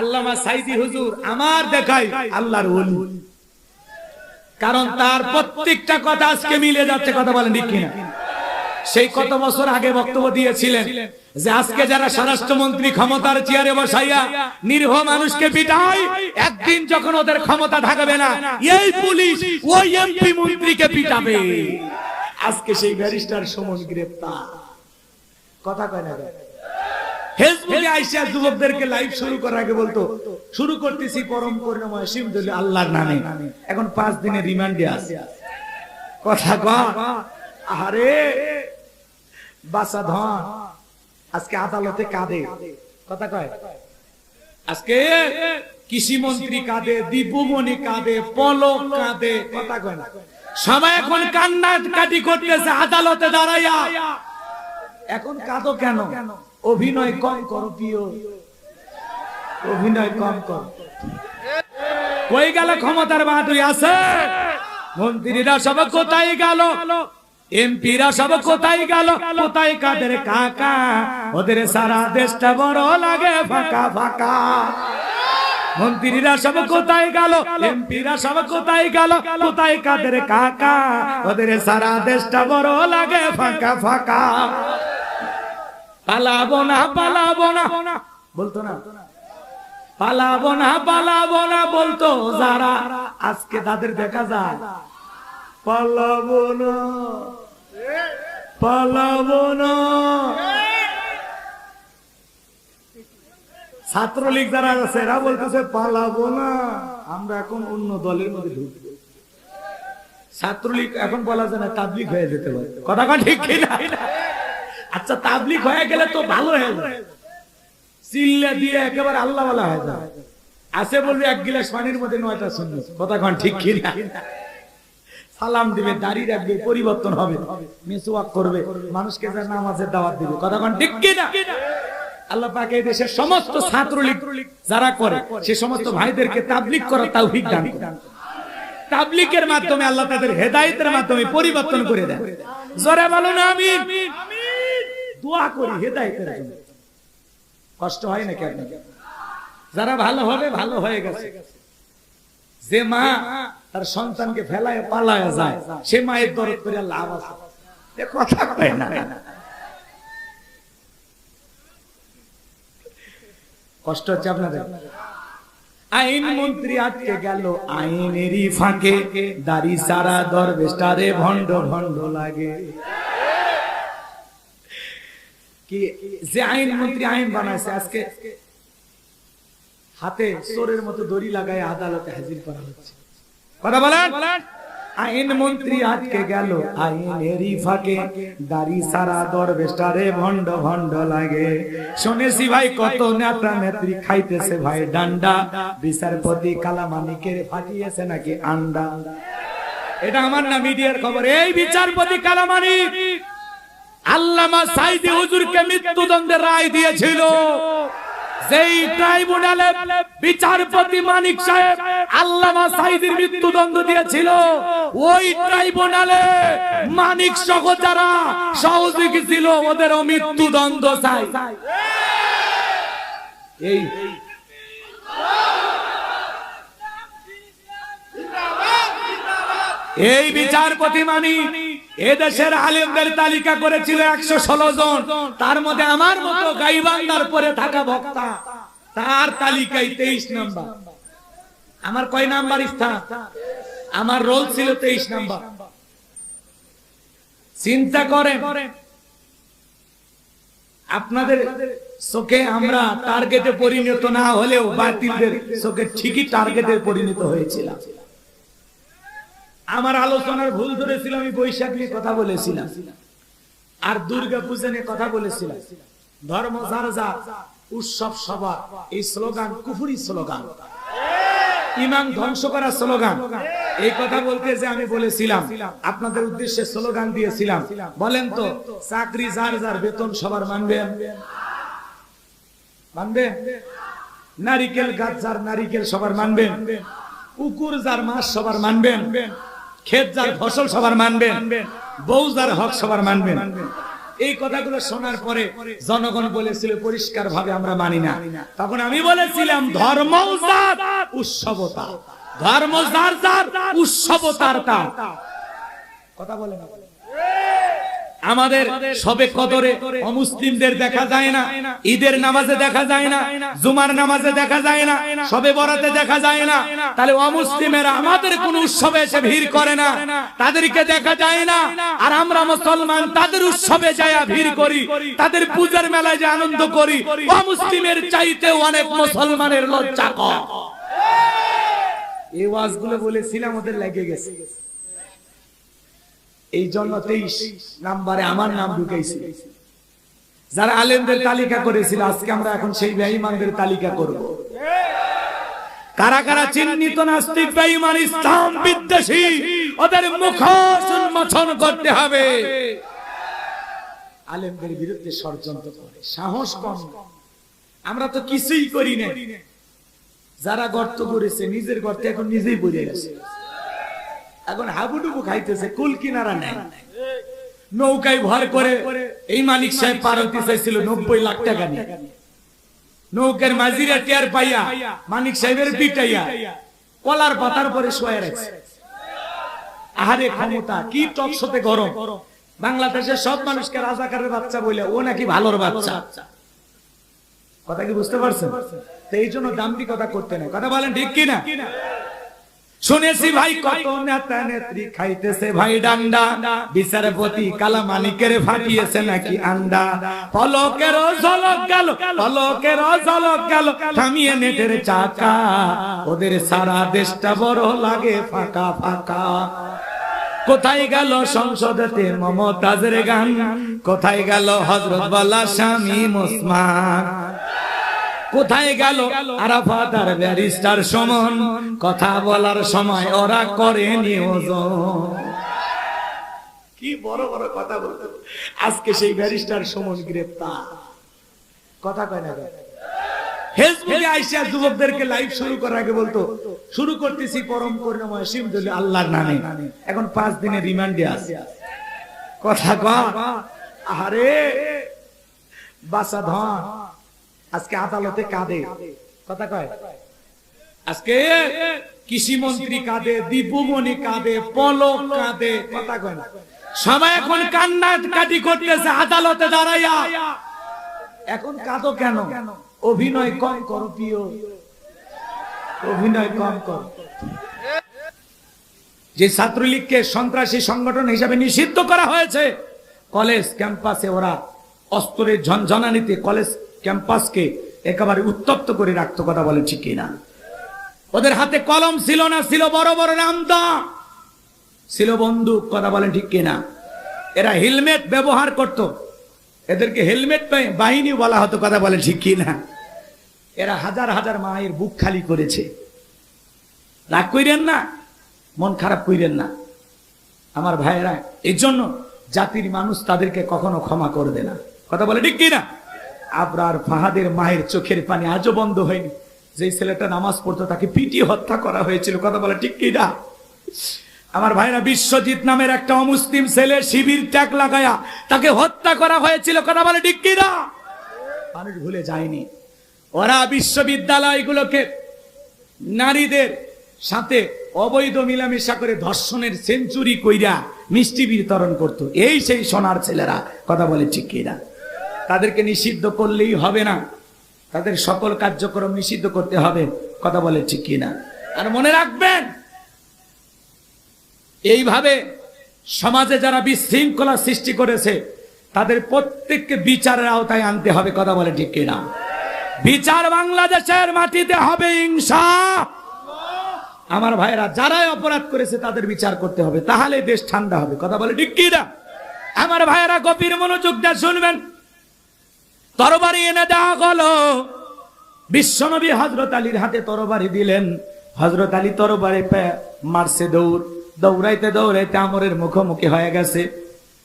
আল্লামা সাইদি হুজুর আমার দেখাই আল্লাহর ওলি। কারণ তার প্রত্যেকটা কথা আজকে মিলে যাচ্ছে, কথা বলেন ঠিক কিনা? সেই কত বছর আগে বক্তব্য দিয়েছিলেন যে আজকে যারা স্বরাষ্ট্রমন্ত্রী ক্ষমতার চেয়ারে বসাইয়া নিরীহ মানুষকে পিটায়, একদিন যখন ওদের ক্ষমতা থাকবে না, এই পুলিশ ওই এমপি মন্ত্রীকে পিটাবে। আজকে সেই ব্যারিস্টার সমন গ্রেপ্তার। কথা কয় না? ফেসবুকে আইসা যুবকদেরকে লাইভ শুরু করার আগে বলতো শুরু করতেছি পরম করুণাময় সিমদুল আল্লাহর নামে। এখন পাঁচ দিনের রিমান্ডে আছে। কথা কয়? আরে বাসা ধন। আজকে আদালতে কাঁদে। কথা কয়? আজকে কৃষি মন্ত্রী কাঁদে দীপুমণি কাঁদে পলক কাঁদে। কথা কয় না? সবাই এখন কান্না কাটি করতেছে আদালতে দাঁড়াইয়া। এখন কাঁদো কেন? অভিনয় কম করো প্রিয়। অভিনয় কম কর। কই গেল ক্ষমতার বাহাদুরি? আছে। মন্ত্রীরা সব কোথায় গেল? এমপিরা সব কোথায় গেল? কোথায় কাদের কাকা? ওদের সারা দেশটা বড় লাগে ফাঁকা ফাঁকা। মন্ত্রীরা সব কোথায় গেল? এমপিরা সব কোথায় গেল? কোথায় কাদের কাকা? ওদের সারা দেশটা বড় লাগে ফাঁকা ফাঁকা। পালাবো না পালাবো না। বলতো না? পালাবো না পালাবো না, বলতো যারা আজকে তাদের দেখা যায়। পালাবো না পালাবো না। ছাত্রলীগ যারা আছে, এরা বলতেছে, পালাবো না। আমরা এখন অন্য দলের মধ্যে ঢুকবো। ছাত্রলীগ এখন বলা যায় না তাবলিক হয়ে যেতে পারে। কথা ঠিক কিনা? আচ্ছা তাবলিক হয়ে গেলে তো ভালো হয়ে যায়। চিল্লা দিয়ে একেবারে আল্লাহ বলা হয়ে যায়। আছে বলবে, এক গিলাস পানির মধ্যে নয়টা শূন্য। কথা কন ঠিক কিনা? সালাম দিবে দাঁড়িয়ে রাখবে, পরিবর্তন হবে। মিসওয়াক করবে, মানুষকে যা নামাজের দাওয়াত দিবে। কথা কন ঠিক কিনা? আল্লাহ পাক এই দেশের সমস্ত ছাত্রলীগ যারা করে, সে সমস্ত ভাইদেরকে তাবলিক করার তৌফিক দান করেন। তাবলিকের মাধ্যমে আল্লাহ তাদের হেদায়েতের মাধ্যমে পরিবর্তন করে দেন। জোরে বলুন, আমিন। দোয়া করি হেদায়েতের জন্য কষ্ট হয় নাকি আপনাদের যারা ভালো হবে, ভালো হয়ে গেছে। যে মা তার সন্তানকে ফেলায়, পালায় যায়, সে মায়ের দরদ করে লাভ আছে। কথা কয় না। কষ্ট হচ্ছে আপনাদের? আইন মন্ত্রী আটকে গেল, আইনেরই ফাঁকে। দাড়ি সারা দরবেস্টারে ভণ্ড ভণ্ড লাগে। কি যে আইন মন্ত্রী আইন বানাইছে, আজকে হাতে চোরের মতো দড়ি লাগায় আদালতে হাজির করা হচ্ছে। কথা বলেন? আইন মন্ত্রী আটকে গেল, আইনেরই ফাঁকে, দাড়ি সারা দরবেস্টারে ভণ্ড ভণ্ড লাগে। শুনেছি ভাই, কত নেতা নেত্রী খাইতেছে ভাই ডান্ডা। বিচারপতি কালামানিকের ফাটিয়েছে নাকি আন্ডা? এটা আমার না মিডিয়ার খবর। এই বিচারপতি কালামানি আল্লামা সাইদি হুজুরকে মৃত্যুদণ্ডের রায় দিয়েছিল। যেই ট্রাইব্যুনালে বিচারপতি মানিক সাহেব আল্লামা সাইদির মৃত্যুদণ্ড দিয়েছিল, ওই ট্রাইব্যুনালে মানিক সহ যারা সহযোগী ছিল ওদেরও মৃত্যুদণ্ড চাই। এই এই বিচারপতি মানি এদেশের আলেমদের তালিকা করেছিল একশো ষোলো জন। তার মধ্যে আমার মতো গাইবান্দার পরে থাকা বক্তা, তার তালিকায় তেইশ নাম্বার। আমার কয় নাম্বার স্থান আমার রোল ছিল তেইশ নাম্বার। চিন্তা করেন, আপনাদের চোখে আমরা টার্গেটে পরিণত না হলেও বাতিলদের চোখে ঠিকই টার্গেটে পরিণত হয়েছিলাম। আমার আলোচনার ভুল ধরেছিল, আমি বৈশাখ নিয়ে কথা বলেছিলাম। আর দুর্গা পূজা নিয়ে কথা বলেছিলাম। ধর্ম যার যার উৎসব সভা এই স্লোগান কুফুরি স্লোগান। ইমান ধ্বংস করার স্লোগান। এই কথা বলতে যে আমি বলেছিলাম, আপনাদের উদ্দেশ্যে স্লোগান দিয়েছিলাম। বলেন তো, চাকরি যার যার, বেতন সবার মানবেন? মানবেন? নারিকেল গাছ যার, নারিকেল সবার মানবেন। কুকুর যার, মাছ সবার মানবেন? ক্ষেত যার ফসল সবার মানবেন, বউ যার হক সবার মানবেন। এই কথাগুলো শোনার পরে জনগণ বলেছিল পরিষ্কার ভাবে আমরা মানি না। তখন আমি বলেছিলাম ধর্ম উৎসবতা। ধর্ম উৎসবতার কথা বলে না আমাদের সবে কদরে অমুসলিমদের দেখা যায় না, ঈদের নামাজে দেখা যায় না, জুমার নামাজে দেখা যায় না, সবে বরাতে দেখা যায় না। তাহলে অমুসলিমেরা আমাদের কোন উৎসবে এসে ভিড় করে না, তাদেরকে দেখা যায় না। আর আমরা মুসলমান, তাদের উৎসবে যায় ভিড় করি, তাদের পূজার মেলায় যে আনন্দ করি, অমুসলিমের চাইতে অনেক মুসলমানের লজ্জা কম। এই ওয়াজগুলো বলেছিলাম, ওদের লেগে গেছে। এই জন্য তেইশ নাম্বারে আমার নাম ঢুকেছি যারা আলেমদের তালিকা করেছিল, আজকে আমরা এখন সেই বেঈমানদের তালিকা করব। কারা কারা চিহ্নিত নাস্তিক বেঈমান, ইসলাম বিদ্বেষী, ওদের মুখ উন্মোচন করতে হবে। আলেমদের বিরুদ্ধে ষড়যন্ত্র করে, সাহস কম। আমরা তো কিছুই করি না যারা গর্ত করেছে, নিজের গর্তে এখন নিজেই পড়ে গেছে। এখন হাবুডুবু খাইতেছে, কুল কিনারা নেই। নৌকায় ভর করে এই মালিক সাহেব পার হতে চাইছিল নব্বই লাখ টাকা নিয়ে। নৌকার মাঝিরা টিয়ার পাইয়া মানিক সাহেবের পিটাইয়া কলার পাতার পরে শোয়া রাখছে আহারে ক্ষমতা, কি টকশতে গরম। বাংলাদেশের সব মানুষকে রাজাকারের বাচ্চা বলে ও নাকি ভালোর বাচ্চা। কথা কি বুঝতে পারছেন? তো এই জন্য দাম্ভিকতা করতে নেই। কথা বলেন ঠিক কিনা? শুনেছি ভাই কত নেতা নেত্রী খাইতেছে ভাই ডান্ডা। বিচারপতি কালা মানিকের ফাটিয়েছে নাকি আন্ডা। পলকের ঝলক গেল পলকের ঝলক গেল। থামিয়ে নেটের চাকা। ওদের সারা দেশটা বড় লাগে ফাঁকা ফাঁকা। কোথায় গেল সংসদেতে মমতাজের গান? কোথায় গেল হজরত বালা স্বামী মুসমান কোথায় গেল? আরাফাত আর ব্যারিস্টার সমন, কথা বলার সময় ওরা করে নিয়োজন কি বড় বড় কথা বলতো। আজকে সেই ব্যারিস্টার সমন গ্রেপ্তার। কথা কয় না? ফেসবুকে আইসা যুবকদেরকে লাইভ শুরু করার আগে বলতো, শুরু করতেছি পরম করুণাময় সিমদুল আল্লাহর নামে। এখন পাঁচ দিনের রিমান্ডে আছে। কথা কয়। আরে বাসা ধন। আজকে আদালতে কাঁদে। কথা কয়? আজকে কৃষি মন্ত্রী কাঁদে দীপুমণি কাঁদে পলক কাঁদে। কথা কয় না। সবাই এখন কান্না কাটি করতেছে আদালতে দাঁড়াইয়া। এখন কাঁদো কেন? অভিনয় কম করো প্রিয়। অভিনয় কম কর। যে ছাত্রলীগকে সন্ত্রাসী সংগঠন হিসাবে নিষিদ্ধ করা হয়েছে কলেজ ক্যাম্পাসে ওরা অস্ত্রের ঝনঝনানিতে কলেজ ক্যাম্পাসকে একেবারে উত্তপ্ত করে রাখতো কথা বলে ঠিক কিনা। ওদের হাতে কলম ছিল না, ছিল বড় বড় নামদা ছিল বন্দুক, কথা বলেন ঠিক কিনা। এরা হেলমেট ব্যবহার করত। এদেরকে হেলমেট বাহিনী বলা হতো, কথা বলেন ঠিক কিনা। এরা হাজার হাজার মায়ের বুক খালি করেছে। রাগ কইরেন না, মন খারাপ কইরেন না। আমার ভাইয়েরা এই জন্য জাতির মানুষ তাদেরকে কখনো ক্ষমা করবে না। কথা বলে ঠিক কিনা? আবরার ফাহাদের মায়ের চোখের পানি আজও বন্ধ হয়নি। যে ছেলেটা নামাজ পড়তো, তাকে পিটিয়ে হত্যা করা হয়েছিল। কথা বলে ঠিক কিনা? আমার ভাইরা, বিশ্বজিৎ নামের একটা অমুসলিম ছেলে শিবির ট্যাগ লাগায়া তাকে হত্যা করা হয়েছিল। কথা বলে ঠিক কিনা? মানুষ ভুলে যায়নি। ওরা বিশ্ববিদ্যালয়গুলোকে নারীদের সাথে অবৈধ মিলামেশা করে ধর্ষণের সেঞ্চুরি কইরা মিষ্টি বিতরণ করত। এই সেই সোনার ছেলেরা। কথা বলে ঠিক কি কিনা? তাদেরকে নিষিদ্ধ করলেই হবে না। তাদের সকল কার্যক্রম নিষিদ্ধ করতে হবে। কথা বলে ঠিক কিনা আর মনে রাখবেন, এইভাবে সমাজে যারা বিশৃঙ্খলা সৃষ্টি করেছে, তাদের প্রত্যেককে বিচারের আওতায় আনতে হবে। কথা বলে ঠিক কিনা বিচার বাংলাদেশের মাটিতে হবে ইনসা আমার ভাইরা যারাই অপরাধ করেছে, তাদের বিচার করতে হবে। তাহলে দেশ ঠান্ডা হবে। কথা বলে ঠিক কিনা আমার ভাইরা গভীর মনোযোগ দিয়ে শুনবেন। তরবারি এনে দেওয়া হলো বিশ্বনবী হজরত আলীর হাতে তরবারি দিলেন। হজরত আলী তরবারি মারছে দৌড়। দৌড়াইতে দৌড়াইতে আমরের মুখোমুখি হয়ে গেছে।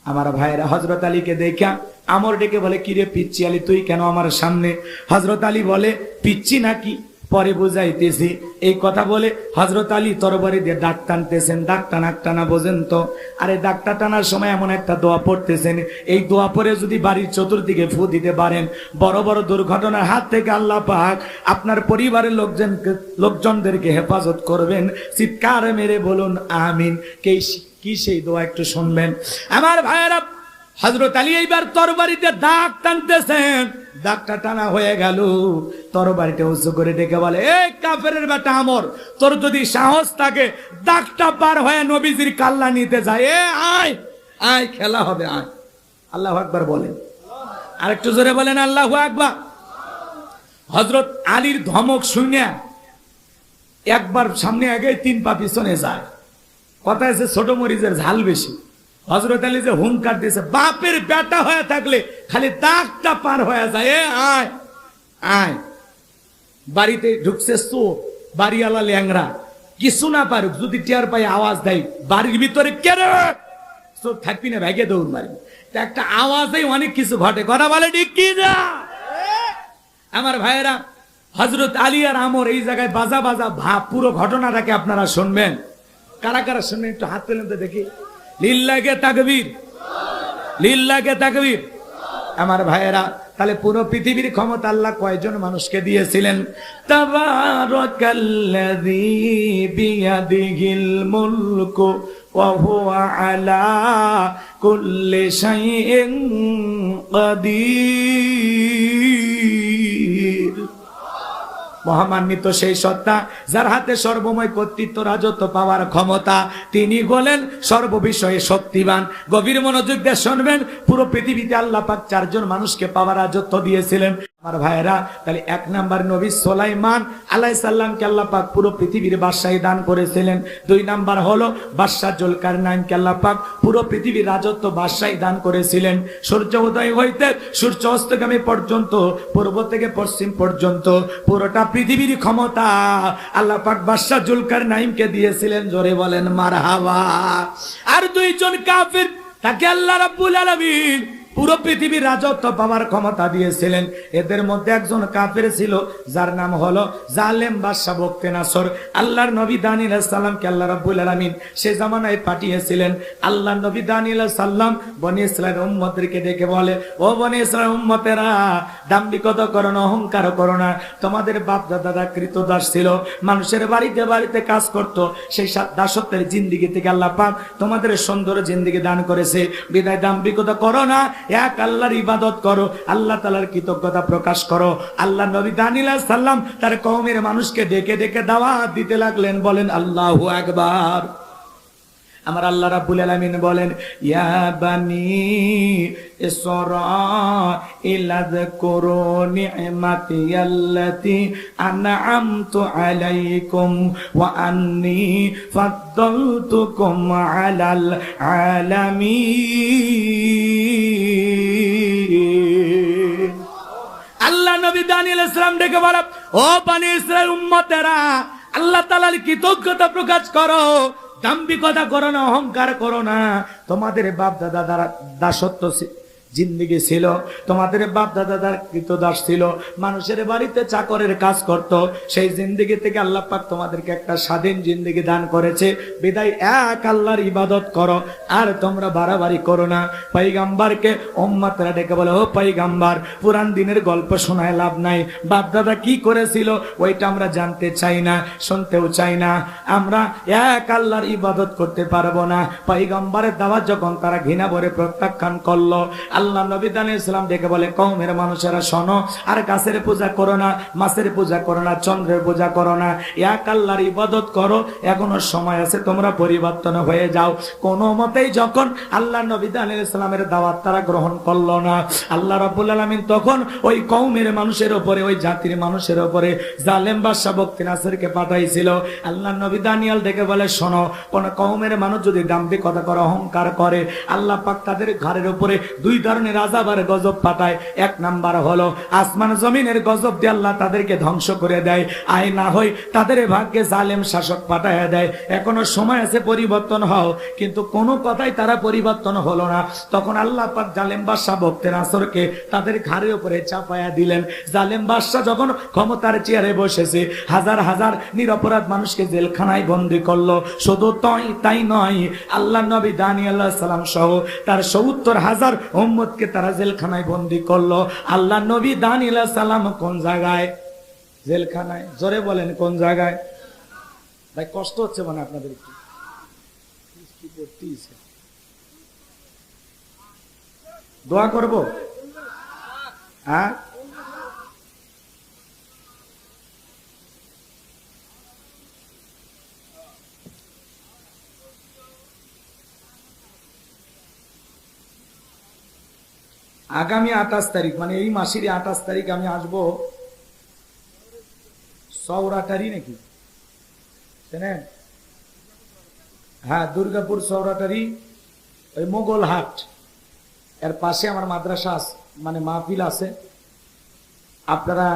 আমার ভাইরা হজরত আলীকে দেখা আমর ডেকে বলে, কিরে পিচ্ছি আলী, তুই কেন আমার সামনে? হজরত আলী বলে পিচ্ছি নাকি? পরে বুঝাইতেছি। এই কথা বলে হজরত আলী তরবারি দিয়ে ডাক টানতেছেন ডাক টানা টানা বোঝেন তো আরে ডাকটা টানার সময় এমন একটা দোয়া পড়তেছেন, এই দোয়া পরে যদি বাড়ির চতুর্দিকে ফু দিতে পারেন, বড় বড় দুর্ঘটনার হাত থেকে আল্লাহ পাক আপনার পরিবারের লোকজনকে, লোকজনদেরকে হেফাজত করবেন। চিৎকার মেরে বলুন, আমিন। কে কি সেই দোয়া একটু শুনবেন। আমার ভাইয়েরা হজরত আলী এইবার তরবারিতে দাগ টানতেছেন। দাগটা টানা হয়ে গেল। তরবারিটা উঁচু করে ডেকে বলে এই কাফের বেটা আমর, তোর যদি সাহস থাকে, দাগটা পার হয়ে নবীজির কাল্লা নিতে যায় এ, আয় আয়, খেলা হবে, আয়। আল্লাহ আকবার বলেন। আরেকটু জোরে বলেন, আল্লাহ আকবার। হজরত আলীর ধমক শুনে একবার সামনে আগে তিন পা পিছনে যায়। কথা আছে ছোট মরিচের ঝাল বেশি। হজরত আলী যে হুঙ্কার দিয়েছে, বাপের বেটা হয়ে থাকলে খালি দাগটা পার হয়ে যায়। এ, আয় আয়। বাড়িতে ঢুকছে চোর, বাড়িওয়ালা ল্যাংরা কিছু না পারুক, যদি টিয়ার পায়ে, আওয়াজ দেয়, বাড়ির ভিতরে কেরে চোর থাকবি না, ভেগে দৌড় মারবি। একটা আওয়াজেই অনেক কিছু ঘটে। কথা বলে কি যা? আমার ভাইয়েরা হজরত আলী আর আমর এই জায়গায় বাজা বাজা ভাব পুরো ঘটনাটাকে আপনারা শুনবেন। কারা কারা শুনবেন, একটু হাত পেলেন তো দেখি। লিল্লাকে তাকবীর। লিল্লাকে তাকবীর। আমার ভাইয়েরা, তাহলে পুরো পৃথিবীর ক্ষমতা আল্লাহ কয়জন মানুষকে দিয়েছিলেন? আলা কুল্লি শাইইন কাদির। মহামান্বিত সেই সত্তা যার হাতে সর্বময় কর্তৃত্ব রাজত্ব পাওয়ার ক্ষমতা, তিনি বলেন সর্ববিষয়ে শক্তিবান। গভীর মনোযোগ দিয়ে শুনবেন, পুরো পৃথিবীতে আল্লাহ পাক চারজন মানুষকে পাওয়ার রাজত্ব দিয়েছিলেন। আমার ভাইয়েরা, তাহলে এক নাম্বার নবী সোলাইমান আলাই সাল্লামকে পাক পুরো পৃথিবীর বাদশাহী দান করেছিলেন। দুই নাম্বার হলো বাদশাহ জলকার নাইমকে পাক পুরো পৃথিবীর রাজত্ব বাদশাহী দান করেছিলেন। সূর্য উদয় হইতে সূর্য অস্তগামী পর্যন্ত, পূর্ব থেকে পশ্চিম পর্যন্ত পুরোটা পৃথিবীর ক্ষমতা আল্লাহ পাক বাদশাহ জুলকার নাইমকে দিয়েছিলেন। জোরে বলেন, মারহাবা। আর দুইজন কাফির, তাকে আল্লাহ রাব্বুল আলামিন পুরো পৃথিবীর রাজত্ব পাওয়ার ক্ষমতা দিয়েছিলেন। এদের মধ্যে একজন কাফের ছিল, যার নাম হলো জালেম বাদশাহ বক্তে নাসর আল্লাহর নবী দানিল সাল্লামকে আল্লাহ রাব্বুল আলামিন সে জামানায় পাঠিয়েছিলেন। আল্লাহ নবী দানিল সাল্লাম বনি ইসরায়েল উম্মতদেরকে ডেকে বলে, ও বনি ইসরায়েল উম্মতেরা, দাম্ভিকতা করো না, অহংকার করো না। তোমাদের বাপ দাদা কৃত দাস ছিল, মানুষের বাড়িতে বাড়িতে কাজ করত। সেই দাসত্বের জিন্দিগি থেকে আল্লাহ পাক তোমাদের সুন্দর জিন্দিগি দান করেছে। বিদায় দাম্ভিকতা করো না এক আল্লাহর ইবাদত করো, আল্লাহ তালার কৃতজ্ঞতা প্রকাশ করো। আল্লাহ নবী দানিলা সাল্লাম তার কওমের মানুষকে ডেকে ডেকে দাওয়াত দিতে লাগলেন, বলেন, আল্লাহু আকবার। আমার আল্লাহ রাব্বুল আলামিন বলেন, ইয়া আলাল আলামিন। নবী দানিয়াল ইসলাম ডেকে বলে, ও বানি ইসরায়েল উম্মতেরা, আল্লাহ তালার কৃতজ্ঞতা প্রকাশ করো। দাম্ভিকতা করো না, অহংকার করো না। তোমাদের বাপ দাদা দ্বারা দাসত্ব জিন্দিগি ছিল, তোমাদের বাপ দাদা দ্বারা কৃতদাস ছিল, মানুষের বাড়িতে চাকরের কাজ করত, সেই জিন্দিগি থেকে আল্লাহ পাক তোমাদেরকে একটা স্বাধীন জিন্দিগি দান করেছে। বিদায় এক আল্লাহর ইবাদত করো, আর তোমরা বাড়াবাড়ি করো না। পাইগাম্বারকে ওম্মাতরা ডেকে বলে, ও পাইগাম্বার পুরান দিনের গল্প শোনায় লাভ নাই। বাপ দাদা কি করেছিল ওইটা আমরা জানতে চাই না, শুনতেও চাই না। আমরা এক আল্লাহর ইবাদত করতে পারব না। পাইগাম্বারের দাওয়াত যখন তারা ঘৃণা ভরে প্রত্যাখ্যান করল আল্লাহ নবী দানে ইসলাম ডেকে বলে কৌমের মানুষেরা শোনো, আর গাছের পূজা করো না, মাছের পূজা করো না, চন্দ্রের পূজা করো না। এক আল্লাহর ইবাদত করো, এখনও সময় আছে তোমরা পরিবর্তন হয়ে যাও। কোনো মতেই যখন আল্লাহ নবী দানে ইসলামের দাওয়াত তারা গ্রহণ করল না, আল্লাহ রাব্বুল আলামিন তখন ওই কৌমের মানুষের ওপরে ওই জাতির মানুষের ওপরে জালেম বাদশা বক্তি নাসিরকে পাঠাইছিল। আল্লাহ নবী দানিয়াল ডেকে বলে, শোনো, কোন কৌমের মানুষ যদি দাম্ভিকতা করে, অহংকার করে, আল্লাহ পাক তাদের ঘরের উপরে দুই কারণে রাজাবার গজব পাঠায় এক নাম্বার হলো, আসমান জমিনের গজব দিয়ে আল্লাহ তাদেরকে ধ্বংস করে দেয়। আয় না হয় তাদের ভাগ্যে জালেম শাসক পাঠায় দেয়। এখনও সময় আছে পরিবর্তন হও, কিন্তু কোনো কথাই তারা পরিবর্তন হলো না। তখন আল্লাহ পাক জালেম বাদশাহ ভক্তের আসরকে তাদের ঘাড়ের উপরে চাপায়া দিলেন। জালেম বাদশাহ যখন ক্ষমতার চেয়ারে বসেছে, হাজার হাজার নিরপরাধ মানুষকে জেলখানায় বন্দি করল। শুধু তাই তাই নয়, আল্লাহ নবী দানি আল্লাহ সালাম সহ তার সত্তর হাজার উম্মতকে তারা জেলখানায় বন্দি করল। আল্লাহ নবী দান সালাম কোন জায়গায়? জেলখানায়। জোরে বলেন, কোন জায়গায়? ভাই, কষ্ট হচ্ছে মানে আপনাদের একটু। দোয়া করব? হ্যাঁ? আগামী আঠাশ তারিখ মানে এই মাসেরই আঠাশ তারিখ আমি আসব সৌরাটারি নাকি? হ্যাঁ দুর্গাপুর সৌরাটারি, ওই মোগল হাট। এর পাশে আমার মাদ্রাসা মানে মাহফিল আছে। আপনারা,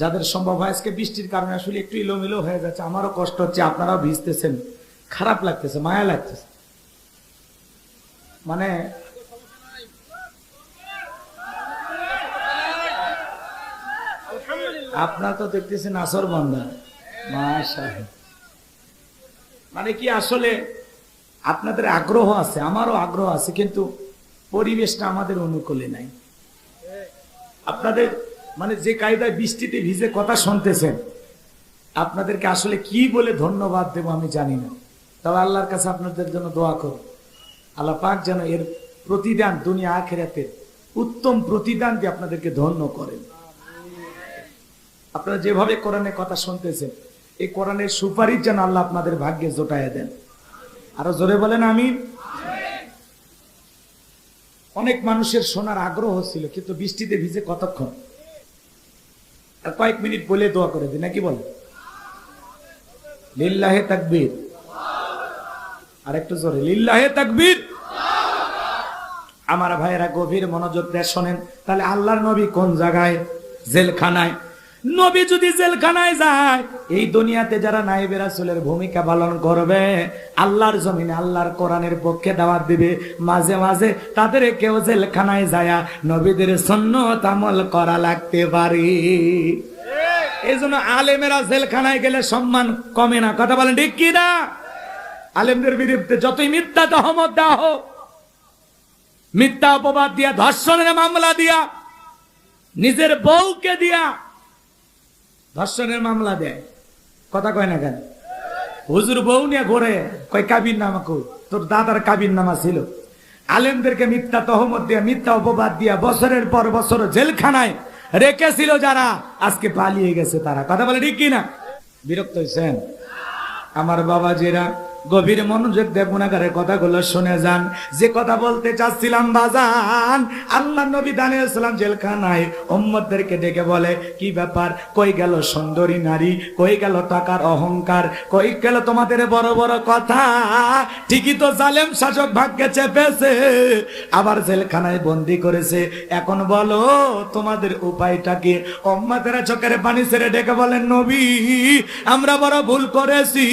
যাদের সম্ভব হয়, আজকে বৃষ্টির কারণে আসলে একটু ইলোমিলো হয়ে যাচ্ছে। আমারও কষ্ট হচ্ছে, আপনারাও ভিজতেছেন। খারাপ লাগতেছে, মায়া লাগতেছে। মানে আপনার তো দেখতেছেন আসর বন্ধা। মানে কি আসলে আপনাদের আগ্রহ আছে, আমারও আগ্রহ আছে, কিন্তু পরিবেশটা আমাদের অনুকূলে নাই। আপনাদের মানে যে কায়দায় বৃষ্টিতে ভিজে কথা শুনতেছেন, আপনাদেরকে আসলে কি বলে ধন্যবাদ দেব আমি জানি না। তবে আল্লাহর কাছে আপনাদের জন্য দোয়া করো আল্লাহ পাক যেন এর প্রতিদান দুনিয়া আখেরাতে উত্তম প্রতিদান দিয়ে আপনাদেরকে ধন্য করেন। আপনারা যেভাবে কোরআনের কথা শুনতেছেন, এই কোরআনের সুপারিশ যেন আল্লাহ আপনাদের ভাগ্যে জোটায় দেন। আরও জোরে বলেন আমি অনেক মানুষের শোনার আগ্রহ ছিল, কিন্তু বৃষ্টিতে ভিজে কতক্ষণ? আর কয়েক মিনিট বলে দোয়া করে দিন, নাকি বলে লিল্লাহে তাকবীর। আর একটু জোরে, লিল্লাহে তাকবীর। আমার ভাইয়েরা গভীর মনোযোগ দিয়ে শোনেন, তাহলে আল্লাহর নবী কোন জায়গায়? জেলখানায়। নবী যদি জেলখানায় যায়, এই দুনিয়াতে যারা নাইবে রাসূলের ভূমিকা পালন করবে, আল্লাহর জমিনে, আল্লাহর কোরআনের পক্ষে দাওয়াত দিবে, মাঝে মাঝে তাদের কেউ জেলখানায় যায় নবীদের সন্ন্যত আমল করা লাগতে পারে। এই জন্য আলেমেরা জেলখানায় গেলে সম্মান কমে না। কথা বলেন ঠিক কি না? আলেমদের বিরুদ্ধে যতই মিথ্যা তহমত দেওয়া হোক, মিথ্যা অপবাদ দিয়া, ধর্ষণের মামলা দিয়া, নিজের বউকে দিয়া ধর্ষণের মামলা দেয়। কথা কয় না কেন? হুজুর বউ নিয়ে ঘোরে, কয়, কাবির নামা তোর দাদার কাবির নামা ছিল আলেমদেরকে মিথ্যা তহমত দিয়ে, মিথ্যা অপবাদ দিয়া বছরের পর বছর জেলখানায় রেখেছিল যারা, আজকে পালিয়ে গেছে তারা। কথা বলে ঠিক কিনা? বিরক্ত হয়েছেন আমার বাবা যেরা গভীর মনোযোগ দিয়ে গুণাগারের কথাগুলো শুনে যান। যে কথা বলতে চাচ্ছিলাম বাজান, আল্লাহ নবী দানিয়ালাম জেলখানায় উম্মতদেরকে ডেকে বলে, কি ব্যাপার? কই গেল সুন্দরী নারী? কই গেল টাকার অহংকার? কই গেল তোমাদের বড় বড় কথা? ঠিকই তো জালেম শাসক ভাগ্যে চেপেছে, আবার জেলখানায় বন্দি করেছে। এখন বলো, তোমাদের উপায়টা কি? উম্মতেরা চোখের পানি ছেড়ে ডেকে বলেন, নবী, আমরা বড় ভুল করেছি,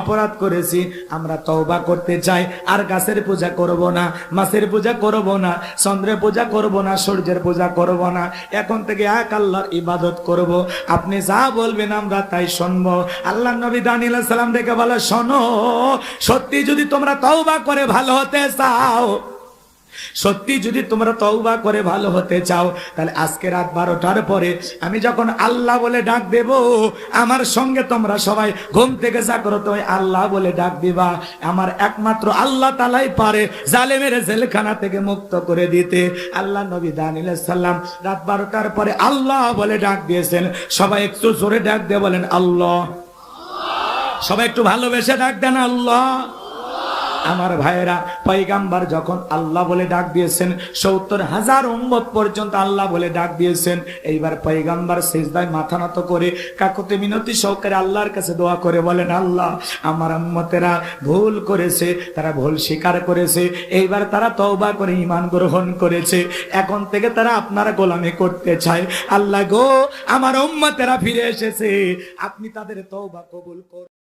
অপরাধ করেছি। আমরা তওবা করতে চাই। আর গাছের পূজা করব না, মাছের পূজা করব না, চন্দ্রের পূজা করব না, সূর্যের পূজা করব না। এখন থেকে এক আল্লাহর ইবাদত করব। আপনি যা বলবেন আমরা তাই শুনব। আল্লাহ নবী দানিল সালাম দেখে বলে, শোনো, সত্যি যদি তোমরা তওবা করে ভালো হতে চাও সত্যি যদি তোমরা তওবা করে ভালো হতে চাও, তাহলে আজকে রাত বারোটার পরে আমি যখন আল্লাহ বলে ডাক দেব, আমার সঙ্গে তোমরা সবাই ঘুম থেকে জাগ্রত হয়ে আল্লাহ বলে ডাক দিবা। আমার একমাত্র আল্লাহ তালাই পারে জালেমের জেলখানা থেকে মুক্ত করে দিতে। আল্লাহ নবী দানিল সাল্লাম রাত বারোটার পরে আল্লাহ বলে ডাক দিয়েছেন। সবাই একটু জোরে ডাক দিয়ে বলেন, আল্লাহ। সবাই একটু ভালোবেসে ডাক দেন, আল্লাহ। আমার ভাইয়েরা, পয়গাম্বার যখন আল্লাহ বলে ডাক দিয়েছেন, সত্তর হাজার উম্মত পর্যন্ত আল্লাহ বলে ডাক দিয়েছেন, এইবার পয়গাম্বার শেষদায় মাথা নত করে কাকুতে মিনতি সহকারে আল্লাহর কাছে দোয়া করে বলেন, আল্লাহ, আমার উম্মতেরা ভুল করেছে, তারা ভুল স্বীকার করেছে, এইবার তারা তওবা করে ইমান গ্রহণ করেছে, এখন থেকে তারা আপনার গোলামি করতে চায়। আল্লাহ গো, আমার উম্মতেরা ফিরে এসেছে, আপনি তাদের তওবা কবুল করুন